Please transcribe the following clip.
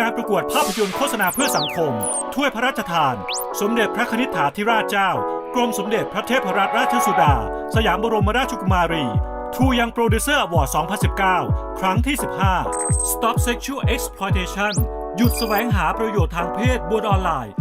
การประกวดภาพยนตร์โฆษณาเพื่อสังคม ถ้วยพระราชทาน สมเด็จพระคณิษฐาธิราชเจ้า กรมสมเด็จพระเทพรัตนราชสุดา สยามบรมราชกุมารีทูยังโปรดิวเซอร์อวอร์ด2019 ครั้งที่ 15 Stop Sexual Exploitation หยุดแสวงหาประโยชน์ทางเพศบนออนไลน์